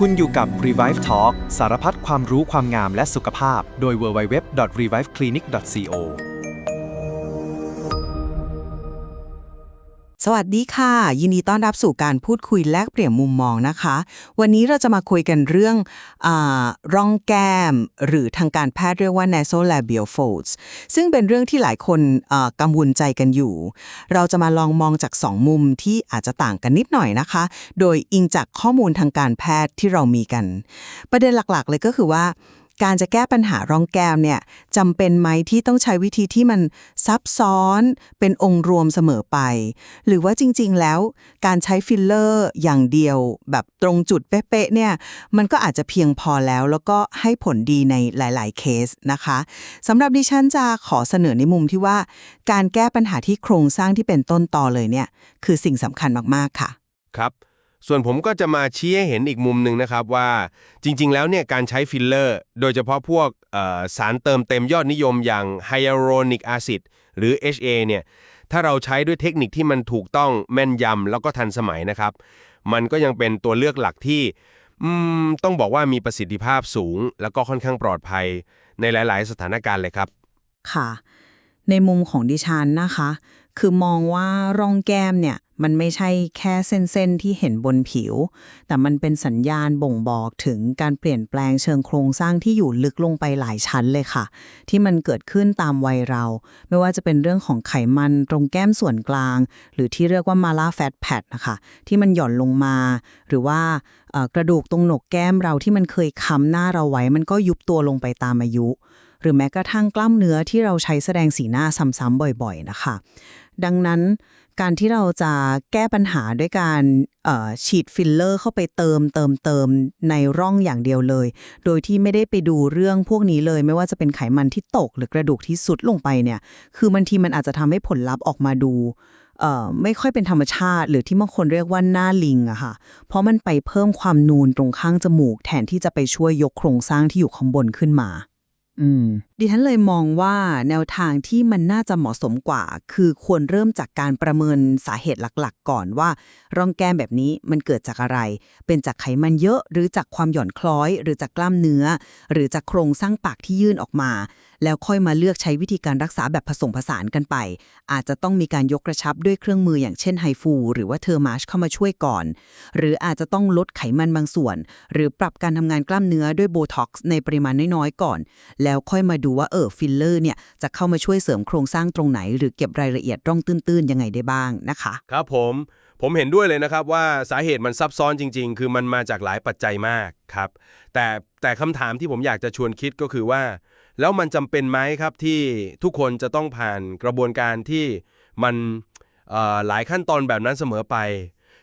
คุณอยู่กับ Revive Talk สารพัดความรู้ความงามและสุขภาพ โดย www.reviveclinic.co สวัสดีค่ะ ยินดีต้อนรับสู่การพูดคุยแลกเปลี่ยนมุมมองนะคะ วันนี้เราจะมาคุยกันเรื่องอร่องแก้ม หรือทางการแพทย์เรียกว่า nasolabial folds ซึ่งเป็นเรื่องที่หลายคนกังวลใจกันอยู่ เราจะมาลองมองจาก 2 มุมที่อาจจะต่างกันนิดหน่อยนะคะ โดยอิงจากข้อมูลทางการแพทย์ที่เรามีกัน ประเด็นหลักๆ เลยก็คือว่า การจะแก้ปัญหารองแก้มเนี่ยจำเป็นไหมที่ต้องใช้วิธีที่มันซับซ้อนเป็นองค์รวมเสมอไป หรือว่าจริง ๆ แล้วการใช้ฟิลเลอร์อย่างเดียว แบบตรงจุดเป๊ะๆเนี่ยมันก็อาจจะเพียงพอแล้ว แล้วก็ให้ผลดีในหลาย ๆ เคสนะคะสำหรับดิฉันจะขอเสนอในมุมที่ว่า การแก้ปัญหาที่โครงสร้างที่เป็นต้นตอเลยเนี่ยคือสิ่งสำคัญมากๆค่ะ ครับ ส่วนผมก็จะมาชี้ให้เห็นอีกมุมหนึ่งนะครับว่าจริง ๆ แล้วเนี่ยการใช้ฟิลเลอร์ โดยเฉพาะพวกสารเติมเต็มยอดนิยมอย่างไฮยาลูโรนิกแอซิดหรือ HA เนี่ยถ้าเราใช้ด้วยเทคนิคที่มันถูกต้องแม่นยำแล้วก็ทันสมัยนะครับ มันก็ยังเป็นตัวเลือกหลักที่ต้องบอกว่ามีประสิทธิภาพสูง แล้วก็ค่อนข้างปลอดภัยในหลาย ๆ สถานการณ์เลยครับ ค่ะ ในมุมของดิฉันนะคะ คือมองว่าร่องแก้มเนี่ย มันไม่ใช่แค่เส้นๆที่เห็นบนผิว แต่มันเป็นสัญญาณบ่งบอกถึงการเปลี่ยนแปลงเชิงโครงสร้างที่อยู่ลึกลงไปหลายชั้นเลยค่ะ ที่มันเกิดขึ้นตามวัยเรา ไม่ว่าจะเป็นเรื่องของไขมันตรงแก้มส่วนกลาง หรือที่เรียกว่ามาลาแฟตแพดนะคะ ที่มันหย่อนลงมา หรือว่ากระดูกตรงหนกแก้มเราที่มันเคยค้ำหน้าเราไว้ มันก็ยุบตัวลงไปตามอายุ หรือแม้กระทั่งกล้ามเนื้อที่เราใช้แสดงสีหน้าซ้ำๆบ่อย ๆ นะคะ ดังนั้น การที่เราจะแก้ปัญหาด้วยการฉีดฟิลเลอร์เข้าไปเติมเติมเติมในร่องอย่างเดียวเลย โดยที่ไม่ได้ไปดูเรื่องพวกนี้เลย ไม่ว่าจะเป็นไขมันที่ตกหรือกระดูกที่สุดลงไปเนี่ย คือบางทีมันอาจจะทำให้ผลลัพธ์ออกมาดูไม่ค่อยเป็นธรรมชาติ หรือที่บางคนเรียกว่าหน้าลิงอะค่ะ เพราะมันไปเพิ่มความนูนตรงข้างจมูก แทนที่จะไปช่วยยกโครงสร้างที่อยู่ข้างบนขึ้นมา ดิฉันเลยมองว่าแนวทางที่มันน่าจะเหมาะสมกว่า คือควรเริ่มจากการประเมินสาเหตุหลักๆ ก่อนว่า ร่องแก้มแบบนี้มันเกิดจากอะไร เป็นจากไขมันเยอะหรือจากความหย่อนคล้อย หรือจากกล้ามเนื้อ หรือจากโครงสร้างปากที่ยื่นออกมาแล้วค่อยมาเลือกใช้วิธีการรักษาแบบผสมผสานกันไป อาจจะต้องมีการยกกระชับด้วยเครื่องมืออย่างเช่นไฮฟู หรือว่าเทอร์มาชเข้ามาช่วยก่อน หรืออาจจะต้องลดไขมันบางส่วน หรือปรับการทำงานกล้ามเนื้อด้วยโบท็อกซ์ในปริมาณน้อยๆก่อน แล้วค่อยมาดูว่าเออฟิลเลอร์เนี่ยจะเข้ามาช่วยเสริมโครงสร้างตรงไหน หรือเก็บรายละเอียดร่องตื้นๆยังไงได้บ้างนะคะ ครับผมผมเห็นด้วยเลยนะครับว่าสาเหตุมันซับซ้อนจริง ๆ คือมันมาจากหลายปัจจัยมากครับ แต่แต่คำถามที่ผมอยากจะชวนคิดก็คือว่า แล้วมันจำเป็นไหมครับที่ทุกคนจะต้องผ่านกระบวนการที่มันหลายขั้นตอนแบบนั้นเสมอไป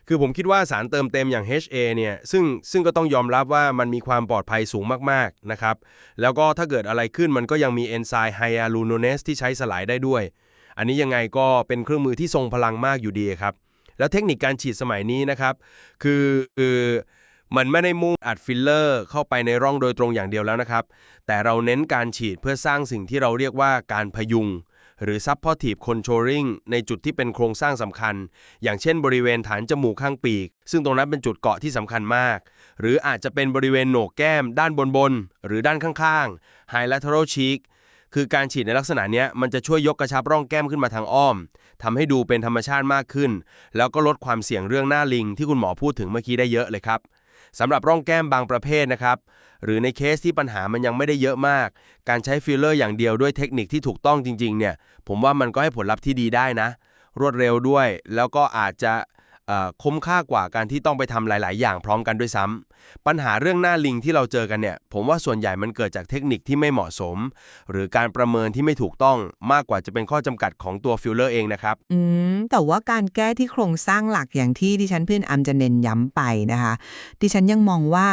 คือผมคิดว่าสารเติมเต็มอย่าง HA เนี่ยซึ่งซึ่งก็ต้องยอมรับว่ามันมีความปลอดภัยสูงมากๆนะครับ แล้วก็ถ้าเกิดอะไรขึ้นมันก็ยังมีเอนไซม์ไฮอะลูโนเนสที่ใช้สลายได้ด้วย อันนี้ยังไงก็เป็นเครื่องมือที่ทรงพลังมากอยู่ดีครับ แล้วเทคนิคการฉีดสมัยนี้นะครับ คือคือ มันไม่ได้มุ่งอัดฟิลเลอร์เข้าไปในร่องโดยตรงอย่างเดียวแล้วนะครับ แต่เราเน้นการฉีดเพื่อสร้างสิ่งที่เราเรียกว่าการพยุง หรือ supportive controlling ในจุดที่เป็นโครงสร้างสำคัญ อย่างเช่นบริเวณฐานจมูกข้างปีก ซึ่งตรงนั้นเป็นจุดเกาะที่สำคัญมาก หรืออาจจะเป็นบริเวณโหนกแก้ม ด้านบนบนๆหรือด้านข้างๆ high lateral cheek คือการฉีดในลักษณะนี้มันจะช่วยยกกระชับร่องแก้มขึ้นมาทางอ้อมทำให้ดูเป็นธรรมชาติมากขึ้น แล้วก็ลดความเสี่ยงเรื่องหน้าลิงที่คุณหมอพูดถึงเมื่อกี้ได้เยอะเลยครับ สำหรับร่องแก้มบางประเภทนะครับ หรือในเคสที่ปัญหามันยังไม่ได้เยอะมาก การใช้ฟิลเลอร์อย่างเดียวด้วยเทคนิคที่ถูกต้องจริงๆเนี่ย ผมว่ามันก็ให้ผลลัพธ์ที่ดีได้นะ รวดเร็วด้วย แล้วก็อาจจะ คุ้มค่ากว่าการที่ต้องไปทำหลาย ๆ อย่างพร้อมกันด้วยซ้ำปัญหาเรื่องหน้าลิงที่เราเจอกันเนี่ย ผมว่าส่วนใหญ่มันเกิดจากเทคนิคที่ไม่เหมาะสม หรือการประเมินที่ไม่ถูกต้องมากกว่าจะเป็นข้อจำกัดของตัวฟิลเลอร์เองนะครับ อืม แต่ว่าการแก้ที่โครงสร้างหลักอย่างที่ดิฉันเพื่อนอัมจะเน้นย้ำไปนะคะ ดิฉันยังมองว่า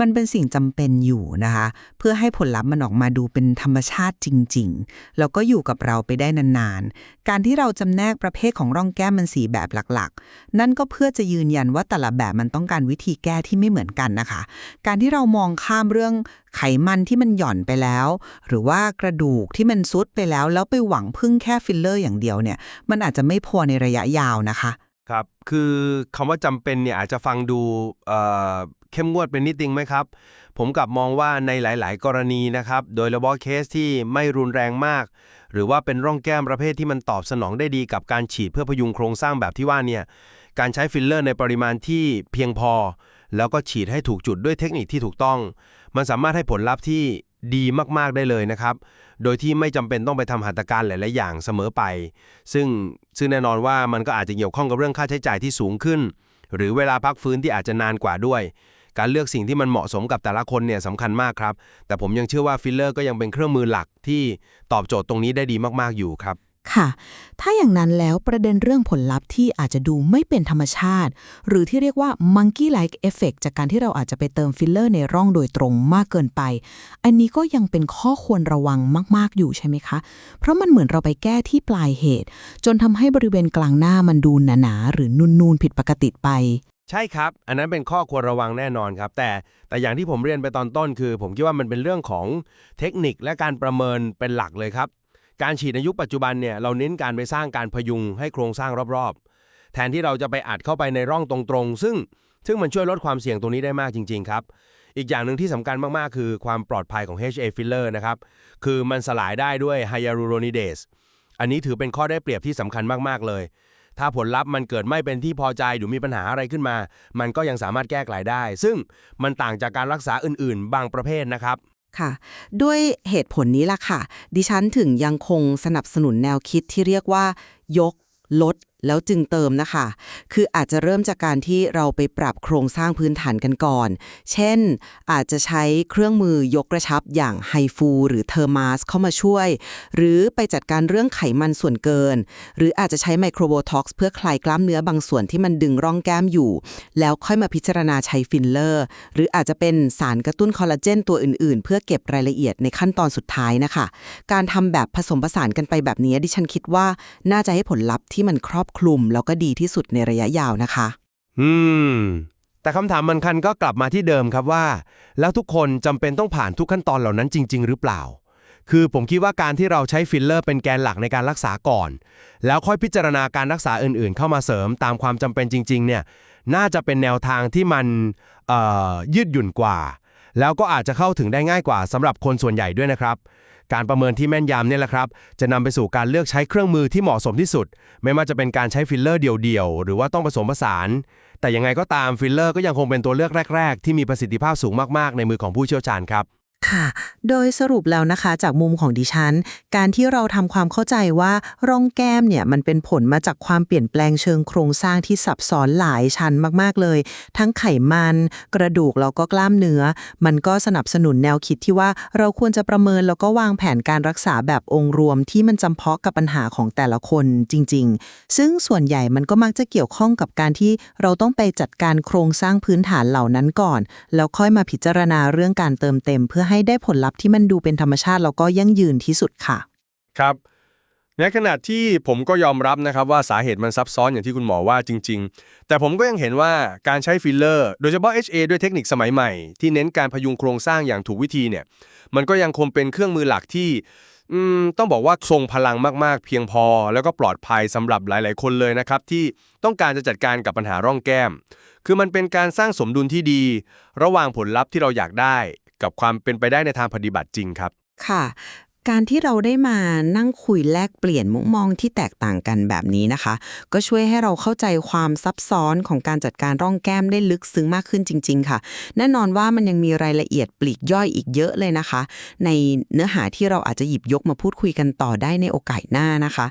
มันเป็นสิ่งจำเป็นอยู่นะคะ เพื่อให้ผลลัพธ์มันออกมาดูเป็นธรรมชาติจริง ๆ แล้วก็อยู่กับเราไปได้นานๆ การที่เราจำแนกประเภทของร่องแก้มมันสีแบบหลักๆ นั่นก็เพื่อจะยืนยันว่าแต่ละแบบมันต้องการวิธีแก้ที่ไม่เหมือนกันนะคะ การที่เรามองข้ามเรื่องไขมันที่มันหย่อนไปแล้ว หรือว่ากระดูกที่มันซุดไปแล้ว แล้วไปหวังพึ่งแค่ฟิลเลอร์อย่างเดียวเนี่ย มันอาจจะไม่พอในระยะยาวนะคะ ครับ คือคำว่าจำเป็นเนี่ยอาจจะฟังดู เข้มงวดเป็นนิดนึงไหมครับ ผมกลับมองว่าในหลาย ๆ กรณีนะครับ โดยเฉพาะเคสที่ไม่รุนแรงมาก หรือว่าเป็นร่องแก้มประเภทที่มันตอบสนองได้ดีกับการฉีดเพื่อพยุงโครงสร้างแบบที่ว่าเนี่ยการใช้ฟิลเลอร์ในปริมาณที่เพียงพอ แล้วก็ฉีดให้ถูกจุดด้วยเทคนิคที่ถูกต้อง มันสามารถให้ผลลัพธ์ที่ดีมาก ๆ ได้เลยนะครับ โดยที่ไม่จำเป็นต้องไปทำหัตถการหลาย ๆ อย่างเสมอไป ซึ่งซึ่งแน่นอนว่ามันก็อาจจะเกี่ยวข้องกับเรื่องค่าใช้จ่ายที่สูงขึ้น หรือเวลาพักฟื้นที่อาจจะนานกว่าด้วย การเลือกสิ่งที่มันเหมาะสมกับแต่ละคนเนี่ยสำคัญมากครับ แต่ผมยังเชื่อว่าฟิลเลอร์ก็ยังเป็นเครื่องมือหลักที่ตอบโจทย์ตรงนี้ได้ดีมากๆอยู่ครับ ค่ะ ถ้าอย่างนั้นแล้วประเด็นเรื่องผลลัพธ์ที่อาจจะดูไม่เป็นธรรมชาติ หรือที่เรียกว่า monkey like effect จากการที่เราอาจจะไปเติมฟิลเลอร์ในร่องโดยตรงมากเกินไป อันนี้ก็ยังเป็นข้อควรระวังมาก ๆ อยู่ใช่ไหมคะ เพราะมันเหมือนเราไปแก้ที่ปลายเหตุ จนทำให้บริเวณกลางหน้ามันดูหนาๆหรือนูนๆผิดปกติไป ใช่ครับ อันนั้นเป็นข้อควรระวังแน่นอนครับ แต่แต่อย่างที่ผมเรียนไปตอนต้นคือ ผมคิดว่ามันเป็นเรื่องของเทคนิคและการประเมินเป็นหลักเลยครับ การฉีดในยุคปัจจุบันเนี่ยเราเน้นการไปสร้างการพยุงให้โครงสร้างรอบๆ แทนที่เราจะไปอัดเข้าไปในร่องตรงๆ ซึ่งซึ่งมันช่วยลดความเสี่ยงตรงนี้ได้มากจริง ๆ ครับ อีกอย่างหนึ่งที่สำคัญมากๆ คือความปลอดภัยของ HA filler นะครับ คือมันสลายได้ด้วย hyaluronidase อันนี้ถือเป็นข้อได้เปรียบที่สำคัญมากๆ เลย ถ้าผลลัพธ์มันเกิดไม่เป็นที่พอใจหรือมีปัญหาอะไรขึ้นมา มันก็ยังสามารถแก้ไขได้ ซึ่งมันต่างจากการรักษาอื่น ๆ บางประเภทนะครับค่ะ ด้วยเหตุผลนี้ล่ะค่ะ ดิฉันถึงยังคงสนับสนุนแนวคิดที่เรียกว่ายก ลด แล้วจึงเติมนะคะ คืออาจจะเริ่มจากการที่เราไปปรับโครงสร้างพื้นฐานกันก่อน เช่น อาจจะใช้เครื่องมือยกกระชับอย่างไฮฟูหรือเทอร์มาสเข้ามาช่วย หรือไปจัดการเรื่องไขมันส่วนเกิน หรืออาจจะใช้ไมโครโบท็อกซ์เพื่อคลายกล้ามเนื้อบางส่วนที่มันดึงร่องแก้มอยู่ แล้วค่อยมาพิจารณาใช้ฟิลเลอร์ หรืออาจจะเป็นสารกระตุ้นคอลลาเจนตัวอื่นๆ เพื่อเก็บรายละเอียดในขั้นตอนสุดท้ายนะคะ การทำแบบผสมผสานกันไปแบบนี้ดิฉันคิดว่าน่าจะให้ผลลัพธ์ที่มันครอบคลุมแล้วก็ดีที่สุดในระยะยาวนะคะ อืม แต่คำถามมันคันก็กลับมาที่เดิมครับว่า แล้วทุกคนจำเป็นต้องผ่านทุกขั้นตอนเหล่านั้นจริง ๆ หรือเปล่า คือผมคิดว่าการที่เราใช้ฟิลเลอร์เป็นแกนหลักในการรักษาก่อน แล้วค่อยพิจารณาการรักษาอื่นๆ เข้ามาเสริมตามความจำเป็นจริง ๆ เนี่ย น่าจะเป็นแนวทางที่มันยืดหยุ่นกว่า แล้วก็อาจจะเข้าถึงได้ง่ายกว่าสำหรับคนส่วนใหญ่ด้วยนะครับ การประเมินที่แม่นยำเนี่ยแหละครับ จะนำไปสู่การเลือกใช้เครื่องมือที่เหมาะสมที่สุด ไม่ว่าจะเป็นการใช้ฟิลเลอร์เดี่ยวๆ หรือว่าต้องผสมผสาน แต่ยังไงก็ตามฟิลเลอร์ก็ยังคงเป็นตัวเลือกแรก ๆ ที่มีประสิทธิภาพสูงมากๆ ในมือของผู้เชี่ยวชาญครับ ค่ะ โดยสรุปแล้วนะคะ จากมุมของดิฉัน การที่เราทำความเข้าใจว่าร่องแก้มเนี่ยมันเป็นผลมาจากความเปลี่ยนแปลงเชิงโครงสร้างที่ซับซ้อนหลายชั้นมากๆเลย ทั้งไขมัน กระดูกแล้วก็กล้ามเนื้อ มันก็สนับสนุนแนวคิดที่ว่าเราควรจะประเมินแล้วก็วางแผนการรักษาแบบองค์รวมที่มันจำเพาะกับปัญหาของแต่ละคนจริง ๆ ซึ่งส่วนใหญ่มันก็มักจะเกี่ยวข้องกับการที่เราต้องไปจัดการโครงสร้างพื้นฐานเหล่านั้นก่อน แล้วค่อยมาพิจารณาเรื่องการเติมเต็มเพื่อให้ให้ได้ผลลัพธ์ที่มันดูเป็นธรรมชาติแล้วก็ยั่งยืนที่สุดค่ะ ครับในขณะที่ผมก็ยอมรับนะครับว่าสาเหตุมันซับซ้อนอย่างที่คุณหมอว่าจริง ๆ แต่ผมก็ยังเห็นว่าการใช้ฟิลเลอร์ โดยเฉพาะ HA ด้วยเทคนิคสมัยใหม่ ที่เน้นการพยุงโครงสร้างอย่างถูกวิธีเนี่ย มันก็ยังคงเป็นเครื่องมือหลักที่ต้องบอกว่าทรงพลังมากๆ เพียงพอ แล้วก็ปลอดภัยสำหรับหลาย ๆ คนเลยนะครับ ที่ต้องการจะจัดการกับปัญหาร่องแก้ม คือมันเป็นการสร้างสมดุลที่ดี ระหว่างผลลัพธ์ที่เราอยากได้ กับความเป็นไปได้ในทางปฏิบัติจริงครับ ค่ะ การที่เราได้มานั่งคุยแลกเปลี่ยนมุมมองที่แตกต่างกันแบบนี้นะคะ ก็ช่วยให้เราเข้าใจความซับซ้อนของการจัดการร่องแก้มได้ลึกซึ้งมากขึ้นจริง ๆ ค่ะ แน่นอนว่ามันยังมีรายละเอียดปลีกย่อยอีกเยอะเลยนะคะ ในเนื้อหาที่เราอาจจะหยิบยกมาพูดคุยกันต่อได้ในโอกาสหน้านะคะ